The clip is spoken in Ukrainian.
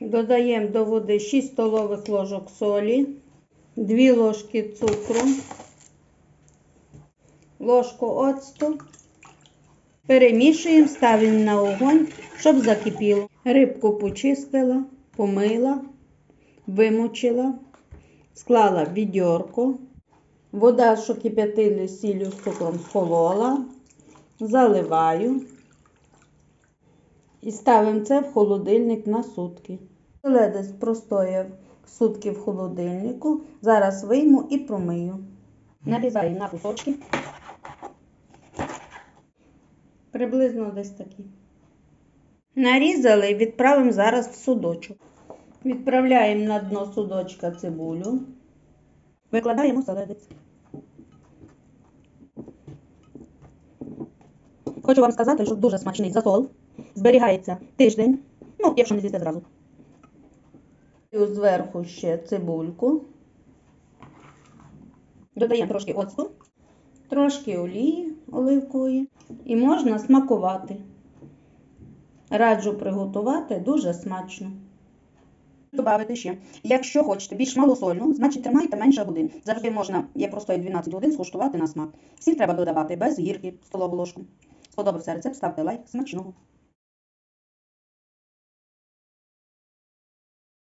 Додаємо до води 6 столових ложок солі, 2 ложки цукру, ложку оцту. Перемішуємо, ставимо на огонь, щоб закипіло. Рибку почистила, помила, вимочила, склала в відьорко. Вода, що кип'ятили сіллю з цукром, схолола. Заливаю. І ставимо це в холодильник на сутки. Філе десь простояв сутки в холодильнику. Зараз вийму і промию. Нарізаю на кусочки. Приблизно десь такі. Нарізали і відправимо зараз в судочок. Відправляємо на дно судочка цибулю. Викладаємо селедець. Хочу вам сказати, що дуже смачний засол. Зберігається тиждень, ну, якщо не з'їсти зразу. Зверху ще цибульку. Додаємо трошки оцту, трошки олії оливкової і можна смакувати. Раджу приготувати дуже смачно. Добавити ще. Якщо хочете більш малосольну, значить тримайте менше годин. Завжди можна, є просто 12 годин, скуштувати на смак. Сіль треба додавати без гірки столову ложку. Сподобався рецепт, ставте лайк. Смачного!